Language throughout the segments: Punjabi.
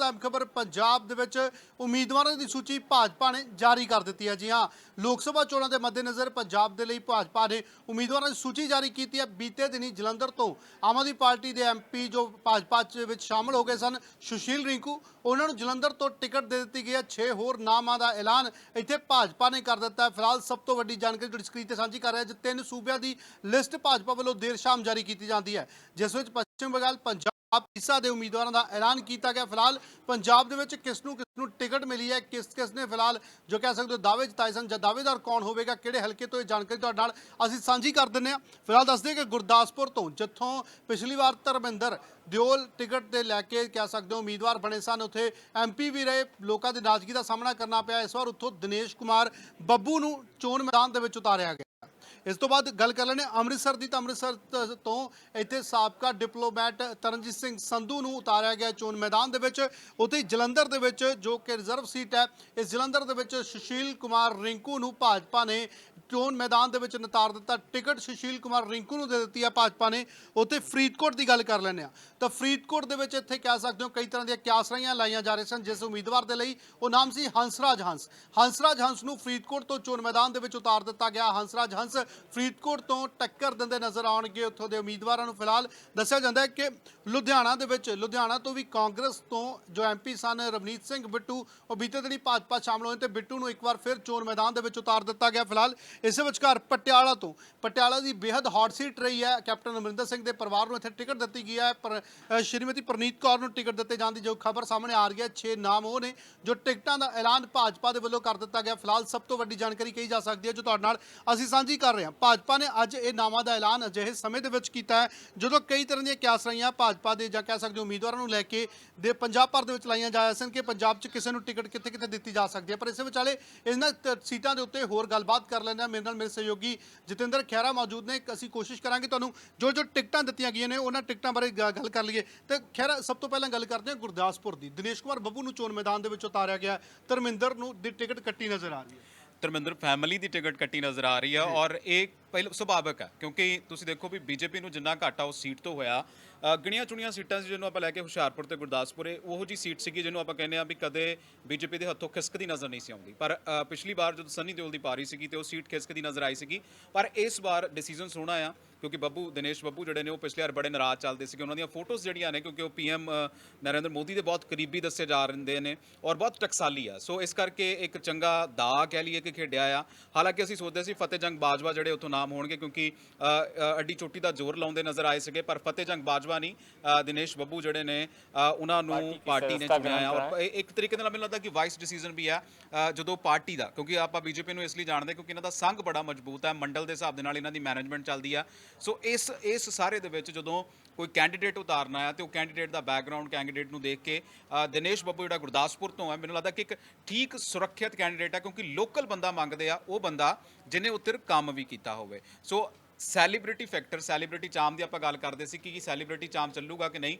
ਬਾਅਦ ਅਹਿਮ ਖਬਰ ਪੰਜਾਬ ਦੇ ਵਿੱਚ ਉਮੀਦਵਾਰਾਂ ਦੀ ਸੂਚੀ ਭਾਜਪਾ ਨੇ ਜਾਰੀ ਕਰ ਦਿੱਤੀ ਹੈ। ਜੀ ਹਾਂ, ਲੋਕ ਸਭਾ ਚੋਣਾਂ ਦੇ ਮੱਦੇਨਜ਼ਰ ਪੰਜਾਬ ਦੇ ਲਈ ਭਾਜਪਾ ਨੇ ਉਮੀਦਵਾਰਾਂ ਦੀ ਸੂਚੀ ਜਾਰੀ ਕੀਤੀ ਹੈ। ਬੀਤੇ ਦਿਨੀ ਜਲੰਧਰ ਤੋਂ ਆਮ ਆਦਮੀ ਪਾਰਟੀ ਦੇ ਐਮਪੀ ਜੋ ਭਾਜਪਾ ਚ ਵਿੱਚ ਸ਼ਾਮਲ ਹੋ ਗਏ ਸਨ, ਸੁਸ਼ੀਲ ਰਿੰਕੂ, ਉਹਨਾਂ ਨੂੰ ਜਲੰਧਰ ਤੋਂ ਟਿਕਟ ਦੇ ਦਿੱਤੀ ਗਈ ਹੈ। 6 ਹੋਰ ਨਾਮਾਂ ਦਾ ਐਲਾਨ ਇੱਥੇ ਭਾਜਪਾ ਨੇ ਕਰ ਦਿੱਤਾ ਹੈ। ਫਿਲਹਾਲ ਸਭ ਤੋਂ ਵੱਡੀ ਜਾਣਕਾਰੀ ਜਿਹੜੀ ਸਕਰੀਨ ਤੇ ਸਾਂਝੀ ਕਰ ਰਿਹਾ ਜਿ ਤਿੰਨ ਸੂਬਿਆਂ ਦੀ ਲਿਸਟ ਭਾਜਪਾ ਵੱਲੋਂ ਦੇਰ ਸ਼ਾਮ ਜਾਰੀ ਕੀਤੀ ਜਾਂਦੀ ਹੈ। ਜਿਸ ਵਿੱਚ ਪੱਛਮ ਬੰਗਾਲ, ਪੰਜਾਬ ਆਪ ਹਿੱਸਾ ਦੇ ਉਮੀਦਵਾਰਾਂ ਦਾ ਐਲਾਨ ਕੀਤਾ ਗਿਆ। ਫਿਲਹਾਲ ਪੰਜਾਬ ਦੇ ਵਿੱਚ ਕਿਸ ਨੂੰ ਕਿਸ ਨੂੰ ਟਿਕਟ ਮਿਲੀ ਹੈ, ਕਿਸ ਕਿਸ ਨੇ ਫਿਲਹਾਲ ਜੋ ਕਹਿ ਸਕਦੇ ਹੋ ਦਾਅਵੇ ਜਤਾਏ ਸਨ ਜਾਂ ਦਾਅਵੇਦਾਰ ਕੌਣ ਹੋਵੇਗਾ, ਕਿਹੜੇ ਹਲਕੇ ਤੋਂ ਇਹ ਜਾਣਕਾਰੀ ਤੁਹਾਡੇ ਨਾਲ ਅਸੀਂ ਸਾਂਝੀ ਕਰ ਦਿੰਨੇ ਆ ਫਿਲਹਾਲ ਦੱਸਦੇ ਕਿ ਗੁਰਦਾਸਪੁਰ ਤੋਂ ਜਿੱਥੋਂ ਪਿਛਲੀ ਵਾਰ ਧਰਮਿੰਦਰ ਦਿਓਲ ਟਿਕਟ ਦੇ ਲੈ ਕੇ ਕਹਿ ਸਕਦੇ ਹੋ ਉਮੀਦਵਾਰ ਬਣੇ ਸਨ, ਉੱਥੇ ਐਮਪੀ ਵੀ ਰਹੇ। ਲੋਕਾਂ ਦੀ ਨਾਜ਼ਗੀ ਦਾ ਸਾਹਮਣਾ ਕਰਨਾ ਪਿਆ। ਇਸ ਵਾਰ ਉੱਥੋਂ ਦਿਨੇਸ਼ ਕੁਮਾਰ ਬੱਬੂ ਨੂੰ ਚੋਣ ਮੈਦਾਨ ਦੇ ਵਿੱਚ ਉਤਾਰਿਆ ਗਿਆ। ਇਸ ਤੋਂ ਬਾਅਦ ਗੱਲ ਕਰ ਲੈਣੇ ਅੰਮ੍ਰਿਤਸਰ ਦੀ ਤਾਂ ਅੰਮ੍ਰਿਤਸਰ ਤ- ਤੋਂ ਇੱਥੇ ਸਾਬਕਾ ਡਿਪਲੋਮੈਟ ਤਰਨਜੀਤ ਸਿੰਘ ਸੰਧੂ ਨੂੰ ਉਤਾਰਿਆ ਗਿਆ ਚੋਣ ਮੈਦਾਨ ਦੇ ਵਿੱਚ। ਉੱਥੇ ਹੀ ਜਲੰਧਰ ਦੇ ਵਿੱਚ ਜੋ ਕਿ ਰਿਜ਼ਰਵ ਸੀਟ ਹੈ, ਇਸ ਜਲੰਧਰ ਦੇ ਵਿੱਚ ਸੁਸ਼ੀਲ ਕੁਮਾਰ ਰਿੰਕੂ ਨੂੰ ਭਾਜਪਾ ਨੇ ਚੋਣ ਮੈਦਾਨ ਦੇ ਵਿੱਚ ਨਤਾਰ ਦਿੱਤਾ। ਟਿਕਟ ਸੁਸ਼ੀਲ ਕੁਮਾਰ ਰਿੰਕੂ ਨੂੰ ਦੇ ਦਿੱਤੀ ਹੈ ਭਾਜਪਾ ਨੇ। ਉੱਥੇ ਫਰੀਦਕੋਟ ਦੀ ਗੱਲ ਕਰ ਲੈਂਦੇ ਆ ਤਾਂ ਫਰੀਦਕੋਟ ਦੇ ਵਿੱਚ ਇੱਥੇ ਕਹਿ ਸਕਦੇ ਹੋ ਕਈ ਤਰ੍ਹਾਂ ਦੀਆਂ ਕਿਆਸਰਾਈਆਂ ਲਾਈਆਂ ਜਾ ਰਹੀਆਂ ਸਨ, ਜਿਸ ਉਮੀਦਵਾਰ ਦੇ ਲਈ ਉਹ ਨਾਮ ਸੀ ਹੰਸਰਾਜ ਹੰਸ। ਹੰਸਰਾਜ ਹੰਸ ਨੂੰ ਫਰੀਦਕੋਟ ਤੋਂ ਚੋਣ ਮੈਦਾਨ ਦੇ ਵਿੱਚ ਉਤਾਰ ਦਿੱਤਾ ਗਿਆ। ਹੰਸਰਾਜ ਹੰਸ ਫਰੀਦਕੋਟ ਤੋਂ ਟੱਕਰ ਦਿੰਦੇ ਨਜ਼ਰ ਆਉਣਗੇ ਉੱਥੋਂ ਦੇ ਉਮੀਦਵਾਰਾਂ ਨੂੰ। ਫਿਲਹਾਲ ਦੱਸਿਆ ਜਾਂਦਾ ਹੈ ਕਿ ਲੁਧਿਆਣਾ ਦੇ ਵਿੱਚ, ਲੁਧਿਆਣਾ ਤੋਂ ਵੀ ਕਾਂਗਰਸ ਤੋਂ ਜੋ ਐਮਪੀ ਸਨ ਰਵਨੀਤ ਸਿੰਘ ਬਿੱਟੂ, ਉਹ ਬੀਤੇ ਦਿਨੀ ਭਾਜਪਾ ਸ਼ਾਮਲ ਹੋਏ ਤੇ ਬਿੱਟੂ ਨੂੰ ਇੱਕ ਵਾਰ ਫਿਰ ਚੋਣ ਮੈਦਾਨ ਦੇ ਵਿੱਚ ਉਤਾਰ ਦਿੱਤਾ ਗਿਆ। ਫਿਲਹਾਲ ਇਸੇ ਵਿਚਕਾਰ ਪਟਿਆਲਾ ਤੋਂ, ਪਟਿਆਲਾ ਦੀ ਬੇहद ਹੌਟ ਸੀਟ ਰਹੀ ਹੈ ਕੈਪਟਨ ਅਮਰਿੰਦਰ ਸਿੰਘ ਦੇ ਪਰਿਵਾਰ ਨੂੰ ਇੱਥੇ ਟਿਕਟ ਦਿੱਤੀ ਗਈ ਹੈ। ਪਰ ਸ਼੍ਰੀਮਤੀ ਪ੍ਰਨੀਤ ਕੌਰ ਨੂੰ ਟਿਕਟ ਦਿੱਤੇ ਜਾਣ ਦੀ ਜੋ ਖਬਰ ਸਾਹਮਣੇ ਆ ਰਹੀ ਹੈ 6 ਨਾਮ ਉਹ ਨੇ ਜੋ ਟਿਕਟਾਂ ਦਾ ਐਲਾਨ ਭਾਜਪਾ ਦੇ ਵੱਲੋਂ ਕਰ ਦਿੱਤਾ ਗਿਆ। ਫਿਲਹਾਲ ਸਭ ਤੋਂ ਵੱਡੀ ਜਾਣਕਾਰੀ ਕਹੀ ਜਾ ਸਕਦੀ ਹੈ ਜੋ ਤੁਹਾਡੇ ਨਾਲ ਅਸੀਂ ਸਾਂਝੀ ਕਰ ਰਹੇ ਭਾਜਪਾ ਨੇ ਅੱਜ ਇਹ ਨਾਵਾਂ ਦਾ ਐਲਾਨ ਅਜਿਹੇ ਸਮੇਂ ਦੇ ਵਿੱਚ ਕੀਤਾ ਹੈ, ਜਦੋਂ ਕਈ ਤਰ੍ਹਾਂ ਦੀਆਂ ਕਿਆਸ ਰਹੀਆਂ। ਭਾਜਪਾ ਦੇ ਜਾਂ ਕਹਿ ਸਕਦੇ ਹੋ ਉਮੀਦਵਾਰਾਂ ਨੂੰ ਲੈ ਕੇ ਦੇ ਪੰਜਾਬ ਭਰ ਦੇ ਵਿੱਚ ਲਾਈਆਂ ਜਾ ਸਨ ਕਿ ਪੰਜਾਬ 'ਚ ਕਿਸੇ ਨੂੰ ਟਿਕਟ ਕਿੱਥੇ ਕਿੱਥੇ ਦਿੱਤੀ ਜਾ ਸਕਦੀ ਹੈ। ਪਰ ਇਸੇ ਵਿਚਾਲੇ ਇਹਨਾਂ ਤ- ਸੀਟਾਂ ਦੇ ਉੱਤੇ ਹੋਰ ਗੱਲਬਾਤ ਕਰ ਲੈਂਦੇ ਹਾਂ। ਮੇਰੇ ਨਾਲ ਮੇਰੇ ਸਹਿਯੋਗੀ ਜਤਿੰਦਰ ਖਹਿਰਾ ਮੌਜੂਦ ਨੇ। ਅਸੀਂ ਕੋਸ਼ਿਸ਼ ਕਰਾਂਗੇ ਤੁਹਾਨੂੰ ਜੋ ਜੋ ਟਿਕਟਾਂ ਦਿੱਤੀਆਂ ਗਈਆਂ ਨੇ, ਉਹਨਾਂ ਟਿਕਟਾਂ ਬਾਰੇ ਗੱਲ ਕਰ ਲਈਏ। ਤੇ ਖਹਿਰਾ, ਸਭ ਤੋਂ ਪਹਿਲਾਂ ਗੱਲ ਕਰਦੇ ਹਾਂ ਗੁਰਦਾਸਪੁਰ ਦੀ। ਦਿਨੇਸ਼ ਕੁਮਾਰ ਬੱਬੂ ਨੂੰ ਚੋਣ ਮੈਦਾਨ ਦੇ ਵਿੱਚ ਉਤਾਰਿਆ ਗਿਆ। ਧਰਮਿੰਦਰ ਨੂੰ ਦੀ ਟਿਕਟ ਕੱਟੀ ਨਜ਼ਰ ਆ ਰਹੀ ਹੈ। ਧਰਮਿੰਦਰ ਫੈਮਿਲੀ ਦੀ ਟਿਕਟ ਕੱਟੀ ਨਜ਼ਰ ਆ ਰਹੀ ਹੈ ਔਰ ਇਹ ਪਹਿਲ ਸੁਭਾਵਕ ਹੈ ਕਿਉਂਕਿ ਤੁਸੀਂ ਦੇਖੋ ਵੀ ਬੀਜੇਪੀ ਨੂੰ ਜਿੰਨਾ ਘਾਟਾ ਉਸ ਸੀਟ ਤੋਂ ਹੋਇਆ। ਗਿਣੀਆਂ ਚੁਣੀਆਂ ਸੀਟਾਂ ਸੀ ਜਿਹਨੂੰ ਆਪਾਂ ਲੈ ਕੇ ਹੁਸ਼ਿਆਰਪੁਰ ਤੇ ਗੁਰਦਾਸਪੁਰ ਇਹ ਉਹੋ ਜੀ ਸੀਟ ਸੀਗੀ ਜਿਹਨੂੰ ਆਪਾਂ ਕਹਿੰਦੇ ਆ ਵੀ ਕਦੇ ਬੀਜੇਪੀ ਦੇ ਹੱਥੋਂ ਖਿਸਕਦੀ ਨਜ਼ਰ ਨਹੀਂ ਸੀ ਆਉਂਦੀ। ਪਰ ਪਿਛਲੀ ਵਾਰ ਜਦੋਂ ਸੰਨੀ ਦਿਓਲ ਦੀ ਪਾਰੀ ਸੀਗੀ ਤੇ ਉਹ ਸੀਟ ਖਿਸਕਦੀ ਨਜ਼ਰ ਆਈ ਸੀਗੀ। ਪਰ ਇਸ ਵਾਰ ਡਿਸੀਜਨ ਸੋਹਣਾ ਆ। ਕਿਉਂਕਿ ਬੱਬੂ ਦਿਨੇਸ਼ ਬੱਬੂ ਜਿਹੜੇ ਨੇ ਉਹ ਪਿਛਲੇ ਵਾਰ ਬੜੇ ਨਾਰਾਜ਼ ਚੱਲਦੇ ਸੀਗੇ ਉਹਨਾਂ ਦੀਆਂ ਫੋਟੋਜ਼ ਜਿਹੜੀਆਂ ਨੇ ਕਿਉਂਕਿ ਉਹ ਪੀਐਮ ਨਰਿੰਦਰ ਮੋਦੀ ਦੇ ਬਹੁਤ ਕਰੀਬੀ ਦੱਸੇ ਜਾ ਰਹੇ ਨੇ ਔਰ ਬਹੁਤ ਟਕਸਾਲੀ ਆ। ਸੋ ਇਸ ਕਰਕੇ ਇੱਕ ਚੰਗਾ ਦਾ ਕਹਿ ਲਈਏ ਕਿ ਖੇਡਿਆ ਆ। ਹਾਲਾਂਕਿ ਅਸੀਂ ਸੋਚਦੇ ਸੀ ਫਤਿਹ ਜੰਗ ਬਾਜਵਾ ਜਿਹੜੇ ਉੱਥੋਂ ਨਾਮ ਹੋਣਗੇ ਕਿਉਂਕਿ ਅੱਡੀ ਚੋਟੀ ਦਾ ਜ਼ੋਰ ਲਾਉਂਦੇ ਨਜ਼ਰ ਆਏ ਸੀਗੇ ਪਰ ਫਤਿਹ ਜੰਗ ਬਾਜਵਾ ਨਹੀਂ। ਦਿਨੇਸ਼ ਬੱਬੂ ਜਿਹੜੇ ਨੇ ਉਹਨਾਂ ਨੂੰ ਪਾਰਟੀ ਨੇ ਚੁਣਿਆ ਆ। ਔਰ ਇੱਕ ਤਰੀਕੇ ਨਾਲ ਮੈਨੂੰ ਲੱਗਦਾ ਕਿ ਵਾਈਸ ਡਿਸੀਜਨ ਵੀ ਆ ਜਦੋਂ ਪਾਰਟੀ ਦਾ ਕਿਉਂਕਿ ਆਪਾਂ ਬੀਜੇਪੀ ਨੂੰ ਇਸ ਲਈ ਜਾਣਦੇ ਕਿਉਂਕਿ ਇਹਨਾਂ ਦਾ ਸੰਘ ਬੜਾ ਮਜ਼ਬੂਤ ਹੈ ਮੰਡਲ ਦੇ ਹਿਸਾਬ ਦੇ ਨਾਲ ਇਹਨਾਂ ਦੀ ਮੈਨੇਜਮੈਂਟ ਚੱਲਦੀ ਆ। ਸੋ ਇਸ ਇਸ ਸਾਰੇ ਦੇ ਵਿੱਚ ਜਦੋਂ ਕੋਈ ਕੈਂਡੀਡੇਟ ਉਤਾਰਨਾ ਆ ਤੇ ਉਹ ਕੈਂਡੀਡੇਟ ਦਾ ਬੈਕਗ੍ਰਾਉਂਡ ਕੈਂਡੀਡੇਟ ਨੂੰ ਦੇਖ ਕੇ ਦਿਨੇਸ਼ ਬੱਬੂ ਜਿਹੜਾ ਗੁਰਦਾਸਪੁਰ ਤੋਂ ਹੈ, ਮੈਨੂੰ ਲੱਗਦਾ ਕਿ ਇੱਕ ਠੀਕ ਸੁਰੱਖਿਅਤ ਕੈਂਡੀਡੇਟ ਹੈ ਕਿਉਂਕਿ ਲੋਕਲ ਬੰਦਾ ਮੰਗਦੇ ਆ, ਉਹ ਬੰਦਾ ਜਿਹਨੇ ਉੱਤਰ ਕੰਮ ਵੀ ਕੀਤਾ ਹੋਵੇ। So celebrity factor celebrity charm ਦੀ ਆਪਾਂ ਗੱਲ ਕਰਦੇ ਸੀ ਕਿ ਕੀ ਸੈਲੀਬ੍ਰਿਟੀ ਚਾਮ ਚੱਲੂਗਾ ਕਿ ਨਹੀਂ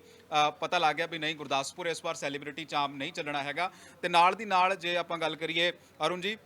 ਪਤਾ ਲੱਗ ਗਿਆ ਵੀ ਨਹੀਂ, ਗੁਰਦਾਸਪੁਰ ਇਸ ਵਾਰ ਸੈਲੀਬ੍ਰਿਟੀ ਚਾਮ ਨਹੀਂ ਚੱਲਣਾ ਹੈਗਾ। ਤੇ ਨਾਲ ਦੀ ਨਾਲ ਜੇ ਆਪਾਂ ਗੱਲ ਕਰੀਏ ਅਰੁਣ ਜੀ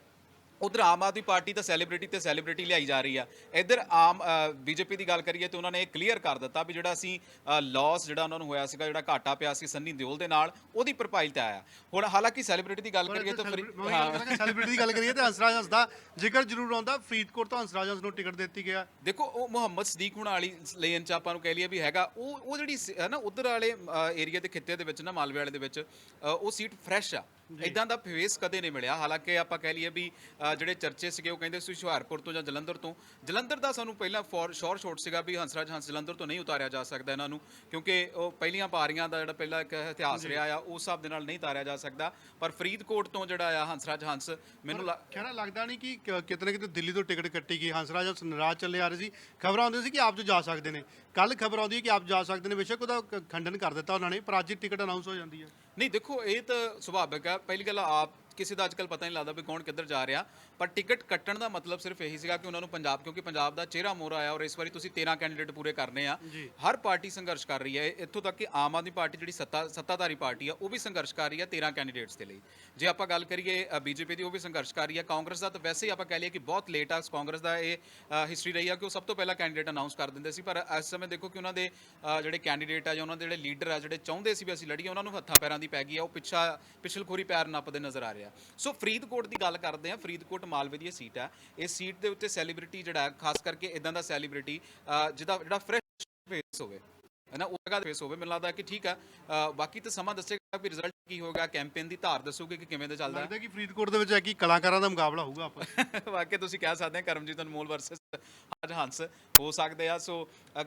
ਉਧਰ ਆਮ ਆਦਮੀ ਪਾਰਟੀ ਤਾਂ ਸੈਲੀਬ੍ਰਿਟੀ ਤੇ ਸੈਲੀਬ੍ਰਿਟੀ ਲਿਆਈ ਜਾ ਰਹੀ ਆ। ਇੱਧਰ ਆਮ ਬੀਜੇਪੀ ਦੀ ਗੱਲ ਕਰੀਏ ਤੇ ਉਹਨਾਂ ਨੇ ਇਹ ਕਲੀਅਰ ਕਰ ਦਿੱਤਾ ਵੀ ਜਿਹੜਾ ਅਸੀਂ ਲਾਸ ਜਿਹੜਾ ਉਹਨਾਂ ਨੂੰ ਹੋਇਆ ਸੀਗਾ ਜਿਹੜਾ ਘਾਟਾ ਪਿਆ ਸੀ ਸੰਨੀ ਦਿਓਲ ਦੇ ਨਾਲ ਉਹਦੀ ਭਰਪਾਈ ਤੇ ਆਇਆ। ਹੁਣ ਹਾਲਾਂਕਿ ਸੈਲੀਬ੍ਰਿਟੀ ਦੀ ਗੱਲ ਕਰੀਏ ਤਾਂ ਸੈਲੀਬ੍ਰਿਟੀ ਦੀ ਗੱਲ ਕਰੀਏ ਤੇ ਹੰਸਰਾਜ ਹੰਸ ਦਾ ਜ਼ਿਕਰ ਜ਼ਰੂਰ ਆਉਂਦਾ ਫਰੀਦਕੋਟ ਤੋਂ ਹੰਸਰਾਜ ਹੰਸ ਨੂੰ ਟਿਕਟ ਦਿੱਤੀ ਗਿਆ। ਦੇਖੋ ਉਹ ਮੁਹੰਮਦ ਸਦੀਕ ਹੁਣ ਵਾਲੀ ਲੇਨ ਚ ਆਪਾਂ ਨੂੰ ਕਹਿ ਲਈਏ ਵੀ ਹੈਗਾ ਉਹ ਉਹ ਜਿਹੜੀ ਹੈ ਨਾ ਉਧਰ ਵਾਲੇ ਏਰੀਆ ਦੇ ਖਿੱਤੇ ਦੇ ਵਿੱਚ ਨਾ ਮਾਲਵੇ ਵਾਲੇ ਦੇ ਵਿੱਚ ਉਹ ਸੀਟ ਫਰੈਸ਼ ਆ। ਇਦਾਂ ਦਾ ਫੇਸ ਕਦੇ ਨਹੀਂ ਮਿਲਿਆ। ਹਾਲਾਂਕਿ ਆਪਾਂ ਕਹਿ ਲਈਏ ਵੀ ਅ, ਜਿਹੜੇ ਚਰਚੇ ਸੀਗੇ ਉਹ ਕਹਿੰਦੇ ਸੀ ਹੁਸ਼ਿਆਰਪੁਰ ਤੋਂ ਜਾਂ ਜਲੰਧਰ ਤੋਂ। ਜਲੰਧਰ ਦਾ ਸਾਨੂੰ ਪਹਿਲਾਂ ਫੋਰ ਸ਼ੋਰ ਸ਼ੋਟ ਸੀਗਾ ਵੀ ਹੰਸਰਾਜ ਹੰਸ ਜਲੰਧਰ ਤੋਂ ਨਹੀਂ ਉਤਾਰਿਆ ਜਾ ਸਕਦਾ ਇਹਨਾਂ ਨੂੰ ਕਿਉਂਕਿ ਉਹ ਪਹਿਲੀਆਂ ਪਾਰੀਆਂ ਦਾ ਜਿਹੜਾ ਪਹਿਲਾ ਇੱਕ ਇਤਿਹਾਸ ਰਿਹਾ ਆ ਉਸ ਹਿਸਾਬ ਦੇ ਨਾਲ ਨਹੀਂ ਉਤਾਰਿਆ ਜਾ ਸਕਦਾ। ਪਰ ਫਰੀਦਕੋਟ ਤੋਂ ਜਿਹੜਾ ਆ ਹੰਸਰਾਜ ਹੰਸ ਮੈਨੂੰ ਲੱਗ- ਖੈਰਾ ਲੱਗਦਾ ਨਹੀਂ ਕਿ ਕ- ਕਿਤੇ ਨਾ ਕਿਤੇ ਦਿੱਲੀ ਤੋਂ ਟਿਕਟ ਕੱਟੀ ਗਈ। ਹੰਸਰਾਜ ਹੰਸ ਨਾਰਾਜ਼ ਚੱਲੇ ਆ ਰਹੇ ਸੀ। ਖਬਰਾਂ ਆਉਂਦੀਆਂ ਸੀ ਕਿ ਆਪ ਜੋ ਜਾ ਸਕਦੇ ਨੇ। ਕੱਲ ਖਬਰ ਆਉਂਦੀ ਹੈ ਕਿ ਆਪ ਜਾ ਸਕਦੇ ਨੇ। ਬੇਸ਼ੱਕ ਉਹਦਾ ਕ- ਖੰਡਨ ਕਰ ਦਿੱਤਾ ਉਹਨਾਂ ਨੇ ਪਰ ਅੱਜ ਹੀ ਟਿਕਟ ਅਨਾਉਂਸ ਹੋ ਜਾਂਦੀ ਹੈ। ਨਹੀਂ ਦੇਖੋ ਇਹ ਤਾਂ ਸੁਭਾਵਿਕ ਹੈ। ਪਹਿਲੀ ਗੱਲ ਆਪ ਕਿਸੇ ਦਾ ਅੱਜਕੱਲ ਪਤਾ ਨਹੀਂ ਲੱਗਦਾ ਵੀ ਕੌਣ ਕਿੱਧਰ ਜਾ ਰਿਹਾ। ਪਰ ਟਿਕਟ ਕੱਟਣ ਦਾ ਮਤਲਬ ਸਿਰਫ ਇਹੀ ਸੀਗਾ ਕਿ ਉਹਨਾਂ ਨੂੰ ਪੰਜਾਬ ਕਿਉਂਕਿ ਪੰਜਾਬ ਦਾ ਚਿਹਰਾ ਮੋਹਰਾ ਆਇਆ ਔਰ ਇਸ ਵਾਰੀ ਤੁਸੀਂ 13 ਕੈਂਡੀਡੇਟ ਪੂਰੇ ਕਰਨੇ ਆ। ਹਰ ਪਾਰਟੀ ਸੰਘਰਸ਼ ਕਰ ਰਹੀ ਹੈ। ਇੱਥੋਂ ਤੱਕ ਕਿ ਆਮ ਆਦਮੀ ਪਾਰਟੀ ਜਿਹੜੀ ਸੱਤਾ ਸੱਤਾਧਾਰੀ ਪਾਰਟੀ ਆ ਉਹ ਵੀ ਸੰਘਰਸ਼ ਕਰ ਰਹੀ ਹੈ 13 ਕੈਂਡੀਡੇਟਸ ਦੇ ਲਈ। ਜੇ ਆਪਾਂ ਗੱਲ ਕਰੀਏ ਬੀਜੇਪੀ ਦੀ ਉਹ ਵੀ ਸੰਘਰਸ਼ ਕਰ ਰਹੀ ਹੈ ਕਾਂਗਰਸ ਦਾ ਤਾਂ ਵੈਸੇ ਹੀ ਆਪਾਂ ਕਹਿ ਲਈਏ ਕਿ ਬਹੁਤ ਲੇਟ ਆ। ਕਾਂਗਰਸ ਦਾ ਇਹ ਹਿਸਟਰੀ ਰਹੀ ਆ ਕਿ ਉਹ ਸਭ ਤੋਂ ਪਹਿਲਾਂ ਕੈਂਡੀਡੇਟ ਅਨਾਉਂਸ ਕਰ ਦਿੰਦੇ ਸੀ। ਪਰ ਇਸ ਸਮੇਂ ਦੇਖੋ ਕਿ ਉਹਨਾਂ ਦੇ ਜਿਹੜੇ ਕੈਂਡੀਡੇਟ ਆ ਜਾਂ ਉਹਨਾਂ ਦੇ ਜਿਹੜੇ ਲੀਡਰ ਆ ਜਿਹੜੇ ਚਾਹੁੰਦੇ ਸੀ ਵੀ ਅਸੀਂ ਲੜੀਏ ਉਹਨਾਂ ਨੂੰ ਹੱਥਾਂ ਪੈਰਾਂ ਦੀ ਪੈ ਗਈ ਆ। ਉਹ ਪਿੱਛਾ ਪਿਛਲਖੋਰੀ ਪੈਰ ਨੱਪਦੇ ਨਜ਼ਰ ਆ ਰਿਹਾ ਸੋ ਫਰੀਦਕੋਟ ਦੀ ਗੱਲ ਕਰਦੇ ਆ ਫਰੀਦਕੋਟ ਮਾਲਵੇ ਦੀ ਇਹ ਸੀਟ ਆ। ਇਸ ਸੀਟ ਦੇ ਉੱਤੇ ਸੈਲੀਬ੍ਰਿਟੀ ਜਿਹੜਾ ਖਾਸ ਕਰਕੇ ਇਦਾਂ ਦਾ ਸੈਲੀਬ੍ਰਿਟੀ ਜਿਹਦਾ ਜਿਹੜਾ ਫਰੈਸ਼ ਫੇਸ ਹੋਵੇ ਹੈ ਨਾ ਉਹ ਜਗ੍ਹਾ ਫੇਸ ਹੋਵੇ ਮੈਨੂੰ ਲੱਗਦਾ ਕਿ ਠੀਕ ਆ। ਬਾਕੀ ਤਾਂ ਸਮਾਂ ਦੱਸੇਗਾ ਵੀ ਰਿਜ਼ਲਟ ਕੀ ਹੋਗਾ ਕੈਂਪੇਨ ਦੀ ਧਾਰ ਦੱਸੂਗੀ ਕਿ ਕਿਵੇਂ ਦਾ ਚੱਲਦਾ। ਹੈ ਲੱਗਦਾ ਕਿ ਫਰੀਦਕੋਟ ਦੇ ਵਿੱਚ ਹੈ ਕਿ ਕਲਾਕਾਰਾਂ ਦਾ ਮੁਕਾਬਲਾ ਹੋਊਗਾ ਆਪਾਂ। ਵਾਕਿਆ ਤੁਸੀਂ ਕਹਿ ਸਕਦੇ ਆ ਕਰਮਜੀਤ ਅਨਮੋਲ ਵਰਸਸ ਅੱਜ ਹੰਸ ਹੋ ਸਕਦੇ ਆ। ਸੋ ਕ-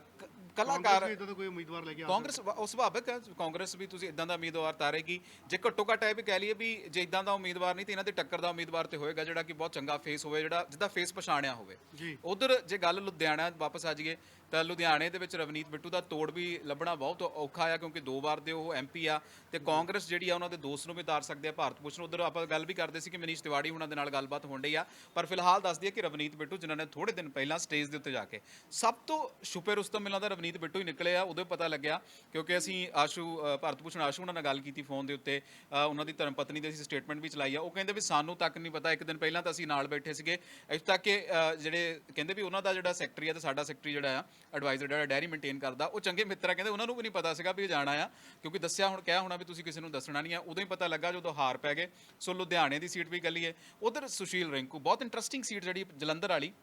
ਕਲਾਕਾਰ ਕਾਂਗਰਸ ਇਦਾਂ ਦਾ ਕੋਈ ਉਮੀਦਵਾਰ ਲੈ ਕੇ ਆ ਕਾਂਗਰਸ ਵਾ- ਉਹ ਸੁਭਾਵਿਕ ਹੈ ਕਾਂਗਰਸ ਵੀ ਤੁਸੀਂ ਇਦਾਂ ਦਾ ਉਮੀਦਵਾਰ ਤਾਰੇਗੀ। ਜੇ ਘੱਟੋ ਘੱਟ ਇਹ ਵੀ ਕਹਿ ਲਈਏ ਵੀ ਜੇ ਇਦਾਂ ਦਾ ਉਮੀਦਵਾਰ ਨਹੀਂ ਤੇ ਇਹਨਾਂ ਦੇ ਟੱਕਰ ਦਾ ਉਮੀਦਵਾਰ ਤੇ ਹੋਏਗਾ ਜਿਹੜਾ ਕਿ ਬਹੁਤ ਚੰਗਾ ਫੇਸ ਹੋਵੇ ਜਿਹੜਾ ਜਿਹਦਾ ਫੇਸ ਪਛਾਣਿਆ ਹੋਵੇ। ਜੀ। ਉਧਰ ਜੇ ਗੱਲ ਲੁਧਿਆਣਾ ਵਾਪਸ ਆ ਜਾਈਏ ਤਾਂ ਲੁਧਿਆਣੇ ਦੇ ਵਿੱਚ ਰਵਨੀਤ ਬਿੱਟੂ ਦਾ ਤੋੜ ਵੀ ਲੱਭਣਾ ਬਹੁਤ ਔਖਾ ਆ, ਕਿਉਂਕਿ ਦੋ ਵਾਰ ਦੇ ਉਹ ਐਮਪੀ ਆ ਤੇ ਕਾਂਗਰਸ ਜਿਹੜੀ ਆ, ਉਹਨਾਂ ਦੇ ਦੋਸਤ ਨੂੰ ਵੀ ਤਾਰ ਸਕਦੇ ਆ ਭਾਰਤ ਭੂਸ਼ਣ। ਉਧਰ ਆਪਾਂ ਗੱਲ ਵੀ ਕਰਦੇ ਸੀ ਕਿ ਮਨੀਸ਼ ਤਿਵਾੜੀ ਉਹਨਾਂ ਦੇ ਨਾਲ ਗੱਲਬਾਤ ਹੋਣ ਡਈ ਆ, ਪਰ ਫਿਲਹਾਲ ਦੱਸ ਦਈਏ ਕਿ ਰਵਨੀਤ ਬਿੱਟੂ, ਜਿਨ੍ਹਾਂ ਨੇ ਥੋੜੇ ਦਿਨ ਪਹਿਲਾਂ ਸਟੇਜ ਦੇ ਉੱਤੇ ਜਾ ਕੇ ਸਭ ਤੋਂ ਛੁਪੇ ਰੁਸਤਮ ਮਿਲਾਂ ਦਾ ਰਵਨੀਤ ਬਿੱਟੂ ਹੀ ਨਿਕਲੇ ਆ ਉਦੋਂ ਪਤਾ ਲੱਗਿਆ, ਕਿਉਂਕਿ ਅਸੀਂ ਆਸ਼ੂ ਭਾਰਤ ਭੂਸ਼ਣ ਆਸ਼ੂ ਉਹਨਾਂ ਨਾਲ ਗੱਲ ਕੀਤੀ ਫੋਨ ਦੇ ਉੱਤੇ ਉਹਨਾਂ ਦੀ ਧਰਮ ਪਤਨੀ ਦੇ ਅਸੀਂ ਸਟੇਟਮੈਂਟ ਵੀ ਚਲਾਈ ਆ, ਉਹ ਕਹਿੰਦੇ ਵੀ ਸਾਨੂੰ ਤੱਕ ਨਹੀਂ ਪਤਾ, ਇੱਕ ਦਿਨ ਪਹਿਲਾਂ ਤਾਂ ਅਸੀਂ ਨਾਲ ਬੈਠੇ ਸੀਗੇ ਇਸ ਤੱਕ ਕਿ ਜਿਹੜੇ ਕਹਿੰਦੇ ਵੀ ਉਹਨਾਂ ਦਾ ਜਿਹੜਾ ਸੈਕਟਰੀ ਆ ਤੇ ਸਾਡਾ ਸੈਕਟਰੀ ਜਿਹੜਾ ਆ ਐਡਵਾਈਜ਼ਰ ਜਿਹੜਾ ਡੈਰੀ ਮੇਨਟੇਨ ਕਰਦਾ, ਉਹ ਚੰਗੇ ਮਿੱਤਰ ਆ, ਕਹਿੰਦੇ ਉਹਨਾਂ ਨੂੰ ਵੀ ਨਹੀਂ ਪਤਾ ਸੀਗਾ ਵੀ ਇਹ ਜਾਣਾ ਆ, ਕਿਉਂਕਿ ਦੱਸਿਆ ਹੁਣ, ਕਿਹਾ ਹੋਣਾ ਵੀ ਤੁਸੀਂ ਕਿਸੇ ਨੂੰ ਦੱਸਣਾ ਨਹੀਂ ਆ, ਉਦੋਂ ਹੀ ਪਤਾ ਲੱਗਾ ਜਦੋਂ ਹਾਰ ਪੈ ਗਏ। ਸੋ ਲੁਧਿਆਣੇ ਦੀ ਸੀਟ ਵੀ ਕੱਲੀ ਹੈ ਉਧਰ ਸੁਸ਼ੀਲ ਰਿੰਕੂ, ਬਹੁਤ ਇੰਟਰਸਟਿੰਗ ਸੀਟ ਜਿਹੜੀ ਜਲੰਧਰ ਵਾਲੀ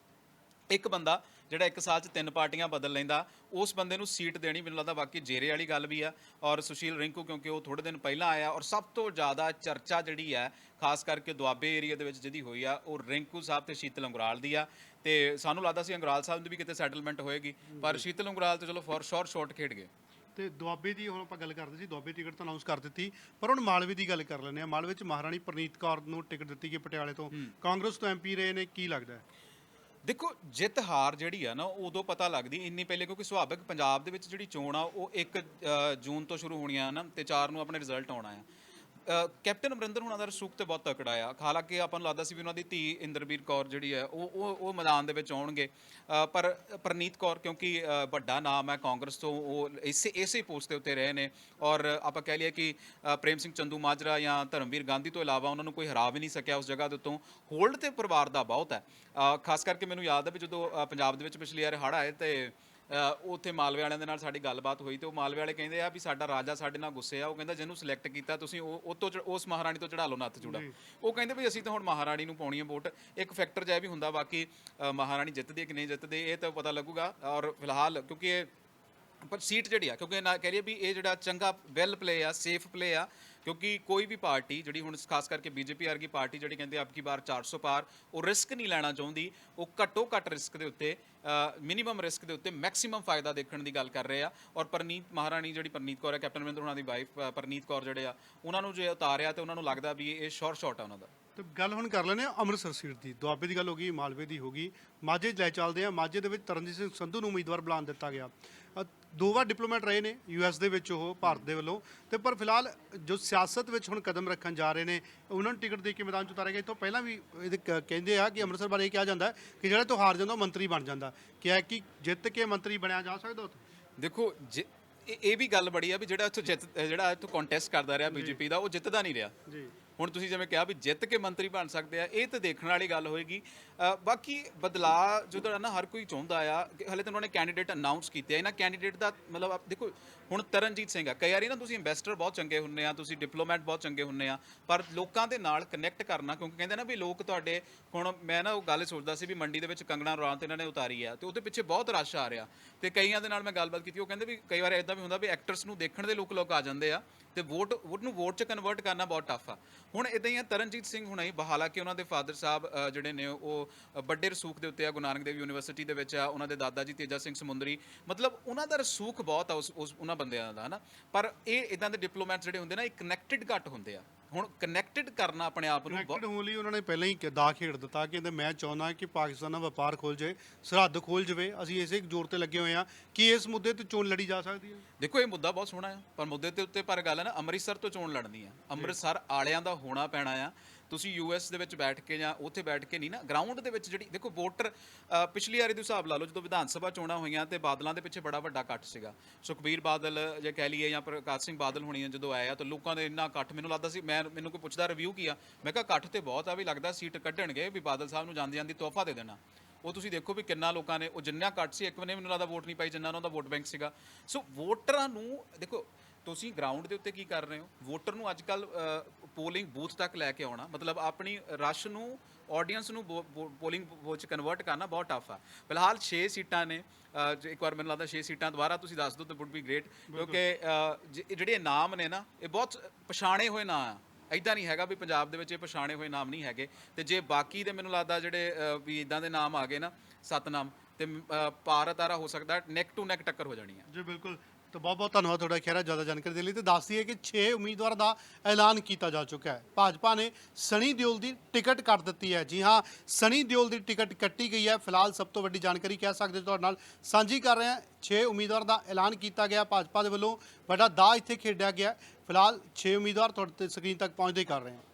ਇੱਕ ਬੰਦਾ ਜਿਹੜਾ ਇੱਕ ਸਾਲ 'ਚ ਤਿੰਨ ਪਾਰਟੀਆਂ ਬਦਲ ਲੈਂਦਾ ਉਸ ਬੰਦੇ ਨੂੰ ਸੀਟ ਦੇਣੀ ਮੈਨੂੰ ਲੱਗਦਾ ਬਾਕੀ ਜੇਰੇ ਵਾਲੀ ਗੱਲ ਵੀ ਆ ਔਰ ਸੁਸ਼ੀਲ ਰਿੰਕੂ ਕਿਉਂਕਿ ਉਹ ਥੋੜੇ ਦਿਨ ਪਹਿਲਾਂ ਆਇਆ ਔਰ ਸਭ ਤੋਂ ਜ਼ਿਆਦਾ ਚਰਚਾ ਜਿਹੜੀ ਹੈ ਖਾਸ ਕਰਕੇ ਦੁਆਬੇ ਏਰੀਆ ਦੇ ਵਿੱਚ ਜਿਹਦੀ ਹੋਈ ਆ ਉਹ ਰਿੰਕੂ ਸਾਹਿਬ ਤੇ ਸ਼ੀਤਲ ਅੰਗਰਾਲ ਦੀ ਆ ਤੇ ਸਾਨੂੰ ਲੱਗਦਾ ਸੀ ਅੰਗਰਾਲ ਸਾਹਿਬ ਦੀ ਵੀ ਕਿਤੇ ਸੈਟਲਮੈਂਟ ਹੋਏਗੀ ਪਰ ਸ਼ੀਤਲ ਅੰਗਰਾਲ ਤੇ ਚਲੋ ਫॉर ਸ਼ੋਰ ਸ਼ਾਟ ਖੇਡ ਗਏ। ਤੇ ਦੁਆਬੇ ਦੀ ਹੁਣ ਆਪਾਂ ਗੱਲ ਕਰਦੇ ਸੀ ਦੁਆਬੇ ਟਿਕਟ ਤਾਂ ਅਨਾਉਂਸ ਕਰ ਦਿੱਤੀ ਪਰ ਹੁਣ ਮਾਲਵੇ ਦੀ ਗੱਲ ਕਰ ਲੈਂਦੇ ਆ ਮਾਲਵੇ 'ਚ ਮਹਾਰਾਣੀ ਪ੍ਰਨੀਤ ਕੌਰ ਨੂੰ ਟਿਕਟ ਦਿੱਤੀ ਗਈ ਪਟਿਆਲੇ ਤੋਂ। ਕਾਂਗਰਸ ਤੋਂ ਐਮਪੀ ਰਹੇ ਨੇ ਕੀ ਲੱਗਦਾ ਹੈ? ਦੇਖੋ, ਜਿੱਤ ਹਾਰ ਜਿਹੜੀ ਆ ਨਾ, ਉਦੋਂ ਪਤਾ ਲੱਗਦੀ ਇੰਨੀ ਪਹਿਲੇ, ਕਿਉਂਕਿ ਸੁਭਾਵਿਕ ਪੰਜਾਬ ਦੇ ਵਿੱਚ ਜਿਹੜੀ ਚੋਣ ਆ, ਉਹ 1 ਜੂਨ ਤੋਂ ਸ਼ੁਰੂ ਹੋਣੀਆਂ ਨਾ ਤੇ 4 ਨੂੰ ਆਪਣੇ ਰਿਜ਼ਲਟ ਆਉਣਾ ਆ। ਕੈਪਟਨ ਅਮਰਿੰਦਰ ਹੁਣਾਂ ਦਾ ਰਸੂਖ ਤੇ ਬਹੁਤ ਤਕੜਾ ਆ। ਹਾਲਾਂਕਿ ਆਪਾਂ ਨੂੰ ਲੱਗਦਾ ਸੀ ਵੀ ਉਹਨਾਂ ਦੀ ਧੀ ਇੰਦਰਬੀਰ ਕੌਰ ਜਿਹੜੀ ਹੈ ਉਹ ਉਹ ਉਹ ਮੈਦਾਨ ਦੇ ਵਿੱਚ ਆਉਣਗੇ। ਅ, ਪਰ ਪ੍ਰਨੀਤ ਕੌਰ ਕਿਉਂਕਿ ਵੱਡਾ ਨਾਮ ਹੈ ਕਾਂਗਰਸ ਤੋਂ ਉਹ ਇਸੇ ਇਸੇ ਪੋਸਟ ਦੇ ਉੱਤੇ ਰਹੇ ਨੇ। ਔਰ ਆਪਾਂ ਕਹਿ ਲਈਏ ਕਿ ਪ੍ਰੇਮ ਸਿੰਘ ਚੰਦੂ ਮਾਜਰਾ ਜਾਂ ਧਰਮਵੀਰ ਗਾਂਧੀ ਤੋਂ ਇਲਾਵਾ ਉਹਨਾਂ ਨੂੰ ਕੋਈ ਹਰਾ ਵੀ ਨਹੀਂ ਸਕਿਆ ਉਸ ਜਗ੍ਹਾ ਦੇ ਉੱਤੋਂ। ਹੋਲਡ ਤੇ ਪਰਿਵਾਰ ਦਾ ਬਹੁਤ ਹੈ। ਖਾਸ ਕਰਕੇ ਮੈਨੂੰ ਯਾਦ ਹੈ ਵੀ ਜਦੋਂ ਪੰਜਾਬ ਦੇ ਵਿੱਚ ਪਿਛਲੀ ਵਾਰ ਹੜ੍ਹ ਆਏ ਤੇ ਉੱਥੇ ਮਾਲਵੇ ਵਾਲਿਆਂ ਦੇ ਨਾਲ ਸਾਡੀ ਗੱਲਬਾਤ ਹੋਈ ਤੇ ਉਹ ਮਾਲਵੇ ਵਾਲੇ ਕਹਿੰਦੇ ਆ ਵੀ ਸਾਡਾ ਰਾਜਾ ਸਾਡੇ ਨਾਲ ਗੁੱਸੇ ਆ। ਉਹ ਕਹਿੰਦਾ ਜਿਹਨੂੰ ਸਿਲੈਕਟ ਕੀਤਾ ਤੁਸੀਂ ਉਹ ਉਹ ਤੋਂ ਉਸ ਮਹਾਰਾਣੀ ਤੋਂ ਚੜਾ ਲਓ ਨੱਥ ਚੂੜਾ। ਉਹ ਕਹਿੰਦੇ ਵੀ ਅਸੀਂ ਤਾਂ ਹੁਣ ਮਹਾਰਾਣੀ ਨੂੰ ਪਾਉਣੀ ਹੈ ਵੋਟ। ਇੱਕ ਫੈਕਟਰ ਜਿਹਾ ਵੀ ਹੁੰਦਾ ਬਾਕੀ ਮਹਾਰਾਣੀ ਜਿੱਤਦੀ ਹੈ ਕਿ ਨਹੀਂ ਜਿੱਤਦੀ ਇਹ ਤਾਂ ਪਤਾ ਲੱਗੂਗਾ। ਔਰ ਫਿਲਹਾਲ ਕਿਉਂਕਿ ਇਹ ਪਰ ਸੀਟ ਜਿਹੜੀ ਆ ਕਿਉਂਕਿ ਨਾ ਕਹਿ ਰਹੀ ਵੀ ਇਹ ਜਿਹੜਾ ਚੰਗਾ ਵੈਲ ਪਲੇ ਆ ਸੇਫ ਪਲੇ ਆ ਕਿਉਂਕਿ ਕੋਈ ਵੀ ਪਾਰਟੀ ਜਿਹੜੀ ਹੁਣ ਖਾਸ ਕਰਕੇ ਬੀਜੇਪੀ ਵਰਗੀ ਪਾਰਟੀ ਜਿਹੜੀ ਕਹਿੰਦੇ ਆਪਕੀ ਬਾਰ 400 ਪਾਰ, ਉਹ ਰਿਸਕ ਨਹੀਂ ਲੈਣਾ ਚਾਹੁੰਦੀ। ਉਹ ਘੱਟੋ ਘੱਟ ਰਿਸਕ ਦੇ ਉੱਤੇ ਮਿਨੀਮਮ ਰਿਸਕ ਦੇ ਉੱਤੇ ਮੈਕਸਿਮਮ ਫਾਇਦਾ ਦੇਖਣ ਦੀ ਗੱਲ ਕਰ ਰਹੇ ਆ। ਔਰ ਪਰਨੀਤ ਮਹਾਰਾਣੀ ਜਿਹੜੀ ਪਰਨੀਤ ਕੌਰ ਹੈ, ਕੈਪਟਨ ਅਮਰਿੰਦਰ ਉਹਨਾਂ ਦੀ ਵਾਈਫ ਪਰਨੀਤ ਕੌਰ ਜਿਹੜੇ ਆ, ਉਹਨਾਂ ਨੂੰ ਜੇ ਉਤਾਰਿਆ ਤੇ ਉਹਨਾਂ ਨੂੰ ਲੱਗਦਾ ਵੀ ਇਹ ਸ਼ੋਰ ਸ਼ਾਟ ਆ ਉਹਨਾਂ ਦਾ। ਤੇ ਗੱਲ ਹੁਣ ਕਰ ਲੈਂਦੇ ਆ ਅੰਮ੍ਰਿਤਸਰ ਸੀਟ ਦੀ। ਦੁਆਬੇ ਦੀ ਗੱਲ ਹੋ ਗਈ, ਮਾਲਵੇ ਦੀ ਹੋ ਗਈ। ਮਾਝੇ ਲੈ ਚੱਲਦੇ ਆ। ਮਾਝੇ ਦੇ ਵਿੱਚ ਤਰਨਜੀਤ ਸਿੰਘ ਸੰਧੂ ਨੂੰ ਉਮੀਦਵਾਰ ਬੁਲਾਉਣ ਦਿੱਤਾ ਗਿਆ। ਦੋ ਵਾਰ ਡਿਪਲੋਮੈਟ ਰਹੇ ਨੇ ਯੂਐਸ ਦੇ ਵਿੱਚ ਉਹ ਭਾਰਤ ਦੇ ਵੱਲੋਂ। ਤੇ ਪਰ ਫਿਲਹਾਲ ਜੋ ਸਿਆਸਤ ਵਿੱਚ ਹੁਣ ਕਦਮ ਰੱਖਣ ਜਾ ਰਹੇ ਨੇ ਉਹਨਾਂ ਨੂੰ ਟਿਕਟ ਦੇ ਕੇ ਮੈਦਾਨ 'ਚ ਉਤਾਰਿਆ ਗਿਆ। ਤੋਂ ਪਹਿਲਾਂ ਵੀ ਇਹਦੇ ਕ- ਕਹਿੰਦੇ ਆ ਕਿ ਅੰਮ੍ਰਿਤਸਰ ਬਾਰੇ ਇਹ ਕਿਹਾ ਜਾਂਦਾ ਹੈ ਕਿ ਜਿਹੜਾ ਤੋਂ ਹਾਰ ਜਾਂਦਾ ਉਹ ਮੰਤਰੀ ਬਣ ਜਾਂਦਾ। ਕਿਹਾ ਕਿ ਜਿੱਤ ਕੇ ਮੰਤਰੀ ਬਣਿਆ ਜਾ ਸਕਦਾ ਉੱਥੇ? ਦੇਖੋ ਜੇ- ਇਹ ਇਹ ਵੀ ਗੱਲ ਬੜੀ ਆ ਵੀ ਜਿਹੜਾ ਇੱਥੋਂ ਜਿੱਤ ਜਿਹੜਾ ਇੱਥੋਂ ਕੰਟੈਸਟ ਕਰਦਾ ਰਿਹਾ ਬੀਜੇਪੀ ਦਾ ਉਹ ਜਿੱਤਦਾ ਨਹੀਂ ਰਿਹਾ। ਜੀ। ਹੁਣ ਤੁਸੀਂ ਜਿਵੇਂ ਕਿਹਾ ਵੀ ਜਿੱਤ ਕੇ ਮੰਤਰੀ ਬਣ ਸਕਦੇ ਆ ਇਹ ਤਾਂ ਦੇਖਣ ਵਾਲੀ ਗੱਲ ਹੋਏਗੀ। ਅ, ਬਾਕੀ ਬਦਲਾਅ ਜਦੋਂ ਨਾ ਹਰ ਕੋਈ ਚਾਹੁੰਦਾ ਆ ਕਿ ਹਲੇ ਤਾਂ ਉਹਨਾਂ ਨੇ ਕੈਂਡੀਡੇਟ ਅਨਾਉਂਸ ਕੀਤੇ ਆ ਇਹਨਾਂ ਕੈਂਡੀਡੇਟ ਦਾ ਮਤਲਬ ਆਪ ਦੇਖੋ ਹੁਣ ਤਰਨਜੀਤ ਸਿੰਘ ਆ ਕਈ ਵਾਰੀ ਨਾ ਤੁਸੀਂ ਇਨਵੈਸਟਰ ਬਹੁਤ ਚੰਗੇ ਹੁੰਨੇ ਆ ਤੁਸੀਂ ਡਿਪਲੋਮੈਟ ਬਹੁਤ ਚੰਗੇ ਹੁੰਨੇ ਆ ਪਰ ਲੋਕਾਂ ਦੇ ਨਾਲ ਕਨੈਕਟ ਕਰਨਾ ਕਿਉਂਕਿ ਕਹਿੰਦੇ ਨਾ ਵੀ ਲੋਕ ਤੁਹਾਡੇ ਹੁਣ ਮੈਂ ਨਾ ਉਹ ਗੱਲ ਸੋਚਦਾ ਸੀ ਵੀ ਮੰਡੀ ਦੇ ਵਿੱਚ ਕੰਗਣਾ ਰੌਣਕ ਇਹਨਾਂ ਨੇ ਉਤਾਰੀ ਆ ਤੇ ਉਹਦੇ ਪਿੱਛੇ ਬਹੁਤ ਰਸ਼ ਆ ਰਿਹਾ। ਤੇ ਕਈਆਂ ਦੇ ਨਾਲ ਮੈਂ ਗੱਲਬਾਤ ਕੀਤੀ ਉਹ ਕਹਿੰਦੇ ਵੀ ਕਈ ਵਾਰ ਇਦਾਂ ਵੀ ਹੁੰਦਾ ਵੀ ਐਕਟਰਸ ਨੂੰ ਦੇਖਣ ਦੇ ਲੋਕ ਲੋਕ ਆ ਜਾਂਦੇ ਆ। ਤੇ ਵੋਟ ਵੋਟ ਨੂੰ ਵੋਟ 'ਚ ਕਨਵਰਟ ਕਰਨਾ ਬਹੁਤ ਟਫ ਆ। ਹੁਣ ਇਦਾਂ ਹੀ ਆ ਤਰਨਜੀਤ ਸਿੰਘ ਹੁਣੇ ਹਾਲਾਂਕਿ ਉਹਨਾਂ ਦੇ ਫਾਦਰ ਸਾਹਿਬ ਅ, ਜਿਹੜੇ ਨੇ ਉਹ ਅ, ਵੱਡੇ ਰਸੂਖ ਦੇ ਉੱਤੇ ਆ ਗੁਰੂ ਨਾਨਕ ਦੇਵ ਯੂਨੀਵਰਸਿਟੀ ਦੇ ਵਿੱਚ ਆ ਉਹਨਾਂ ਦੇ ਦਾਦਾ ਜੀ ਤੇਜਾ ਸਿੰਘ ਸਮੁੰਦਰੀ। ਮਤਲਬ ਉਹਨਾਂ ਦਾ ਰਸੂਖ ਬਹੁਤ ਆ ਉਸ ਉਸ ਉਹਨਾਂ ਬੰਦਿਆਂ ਦਾ ਹਨਾ? ਪਰ ਇਹ ਇਦਾਂ ਦੇ ਡਿਪਲੋਮੈਟਸ ਜਿਹੜੇ ਹੁੰਦੇ ਨਾ ਇਹ ਕਨੈਕਟਡ ਘੱਟ ਹੁੰਦੇ ਆ। ਹੁਣ ਕਨੈਕਟਡ ਕਰਨਾ ਆਪਣੇ ਆਪ ਨੂੰ ਬਹੁਤ- ਕਨੈਕਟਡ ਹੋਣ ਲਈ ਉਹਨਾਂ ਨੇ ਪਹਿਲਾਂ ਹੀ ਦਾ ਖੇਡ ਦਿੱਤਾ ਕਿ ਮੈਂ ਚਾਹੁੰਦਾ ਕਿ ਪਾਕਿਸਤਾਨ ਨਾਲ ਵਪਾਰ ਖੋਲ ਜਾਏ ਸਰਹੱਦ ਖੋਲ ਜਾਵੇ। ਅਸੀਂ ਇਸੇ ਜ਼ੋਰ ਤੇ ਲੱਗੇ ਹੋਏ ਆ ਕਿ ਇਸ ਮੁੱਦੇ ਤੇ ਚੋਣ ਲੜੀ ਜਾ ਸਕਦੀ ਹੈ। ਦੇਖੋ ਇਹ ਮੁੱਦਾ ਬਹੁਤ ਸੋਹਣਾ ਹੈ ਪਰ ਮੁੱਦੇ ਦੇ ਉੱਤੇ ਪਰ ਗੱਲ ਹੈ ਨਾ ਅੰਮ੍ਰਿਤਸਰ ਤੋਂ ਚੋਣ ਲੜਨੀ ਆ ਅੰਮ੍ਰਿਤਸਰ ਆਲਿਆਂ ਦਾ ਹੋਣਾ ਪੈਣਾ ਆ ਤੁਸੀਂ ਯੂਐਸ ਦੇ ਵਿੱਚ ਬੈਠ ਕੇ ਜਾਂ ਉੱਥੇ ਬੈਠ ਕੇ ਨਹੀਂ ਨਾ ਗਰਾਊਂਡ ਦੇ ਵਿੱਚ ਜਿਹੜੀ, ਦੇਖੋ ਵੋਟਰ ਪਿਛਲੀ ਵਾਰੀ ਦੇ ਹਿਸਾਬ ਲਾ ਲਓ, ਜਦੋਂ ਵਿਧਾਨ ਸਭਾ ਚੋਣਾਂ ਹੋਈਆਂ ਤੇ ਬਾਦਲਾਂ ਦੇ ਪਿੱਛੇ ਬੜਾ ਵੱਡਾ ਇਕੱਠ ਸੀਗਾ। ਸੁਖਬੀਰ ਬਾਦਲ ਜੇ ਕਹਿ ਲਈਏ ਜਾਂ ਪ੍ਰਕਾਸ਼ ਸਿੰਘ ਬਾਦਲ ਹੋਣੀ ਜਦੋਂ ਆਏ ਆ, ਤਾਂ ਲੋਕਾਂ ਦੇ ਇੰਨਾ ਇਕੱਠ ਮੈਨੂੰ ਲੱਗਦਾ ਸੀ, ਮੈਂ, ਮੈਨੂੰ ਕੋਈ ਪੁੱਛਦਾ ਰਿਵਿਊ ਕੀਆ ਮੈਂ ਕਿਹਾ ਇਕੱਠ ਤੇ ਬਹੁਤ ਆ, ਵੀ ਲੱਗਦਾ ਸੀਟ ਕੱਢਣਗੇ ਵੀ ਬਾਦਲ ਸਾਹਿਬ ਨੂੰ ਜਾਂਦੇ ਜਾਂਦੀ ਤੋਹਫਾ ਦੇ ਦੇਣਾ। ਉਹ ਤੁਸੀਂ ਦੇਖੋ ਵੀ ਕਿੰਨਾ ਲੋਕਾਂ ਨੇ, ਉਹ ਜਿੰਨਾ ਘੱਟ ਸੀ, ਇੱਕ ਵਨੇ ਮੈਨੂੰ ਲੱਗਦਾ ਵੋਟ ਨਹੀਂ ਪਾਈ, ਜਿੰਨਾ ਉਹਨਾਂ ਦਾ ਵੋਟ ਬੈਂਕ ਸੀਗਾ। ਸੋ ਵੋਟਰਾਂ ਨੂੰ, ਦੇਖੋ, ਤੁਸੀਂ ਗਰਾਊਂਡ ਦੇ ਉੱਤੇ ਕੀ ਕਰ ਰਹੇ ਹੋ? ਵੋਟਰ ਨੂੰ ਅੱਜ ਅੱਜਕੱਲ ਪੋਲਿੰਗ ਬੂਥ ਤੱਕ ਲੈ ਕੇ ਆਉਣਾ। ਮਤਲਬ ਆਪਣੀ ਰਸ਼ ਨੂੰ ਆਡੀਅנס ਨੂੰ ਪੋਲਿੰਗ ਬੂਥ ਚ ਕਨਵਰਟ ਕਰਨਾ ਬਹੁਤ ਟਫ ਆ। ਫਿਲਹਾਲ 6 ਸੀਟਾਂ ਨੇ। ਇੱਕ ਵਾਰ ਮੈਨੂੰ ਲੱਗਦਾ 6 ਸੀਟਾਂ ਦੁਬਾਰਾ ਤੁਸੀਂ ਦੱਸ ਦਿਓ ਤਾਂ ਵੁੱਡ ਬੀ ਗ੍ਰੇਟ ਕਿਉਂਕਿ ਜਿਹੜੇ ਨਾਮ ਨੇ ਨਾ ਇਹ ਬਹੁਤ ਪਛਾਣੇ ਹੋਏ ਨਾਂ ਆ। ਐਦਾਂ ਨਹੀਂ ਹੈਗਾ ਵੀ ਪੰਜਾਬ ਦੇ ਵਿੱਚ ਇਹ ਪਛਾਣੇ ਹੋਏ ਨਾਮ ਨਹੀਂ ਹੈਗੇ। ਤੇ ਜੇ ਬਾਕੀ ਦੇ ਮੈਨੂੰ ਲੱਗਦਾ ਜਿਹੜੇ ਵੀ ਇਦਾਂ ਦੇ ਨਾਮ ਆ ਗਏ ਨਾ ਸੱਤ ਨਾਮ ਤੇ ਭਾਰਤ ਆਰਾ ਹੋ ਸਕਦਾ ਨੈਕ ਟੂ ਨੈਕ ਟੱਕਰ ਹੋ ਜਾਣੀ ਆ। ਜੀ ਬਿਲਕੁਲ। ਤਾਂ ਬਹੁਤ ਬਹੁਤ ਧੰਨਵਾਦ ਤੁਹਾਡਾ ਖੈਰਾ ਜ਼ਿਆਦਾ ਜਾਣਕਾਰੀ ਦੇ ਲਈ ਤੇ ਦੱਸ ਦਈਏ ਕਿ 6 ਉਮੀਦਵਾਰਾਂ ਦਾ ਐਲਾਨ ਕੀਤਾ ਜਾ ਚੁੱਕਾ ਹੈ। ਭਾਜਪਾ ਨੇ ਸਣੀ ਦਿਓਲ ਦੀ ਟਿਕਟ ਕੱਟ ਦਿੱਤੀ ਹੈ। ਜੀ ਹਾਂ ਸਣੀ ਦਿਓਲ ਦੀ ਟਿਕਟ ਕੱਟੀ ਗਈ ਹੈ। ਫਿਲਹਾਲ ਸਭ ਤੋਂ ਵੱਡੀ ਜਾਣਕਾਰੀ ਕਹਿ ਸਕਦੇ ਤੁਹਾਡੇ ਨਾਲ ਸਾਂਝੀ ਕਰ ਰਹੇ ਹਾਂ। 6 ਉਮੀਦਵਾਰ ਦਾ ਐਲਾਨ ਕੀਤਾ ਗਿਆ ਭਾਜਪਾ ਦੇ ਵੱਲੋਂ। ਵੱਡਾ ਦਾਅ ਇੱਥੇ ਖੇਡਿਆ ਗਿਆ ਫਿਲਹਾਲ 6 ਉਮੀਦਵਾਰ ਤੁਹਾਡੇ ਤੇ ਸਕਰੀਨ ਤੱਕ ਪਹੁੰਚਦੇ ਕਰ ਰਹੇ ਹਾਂ।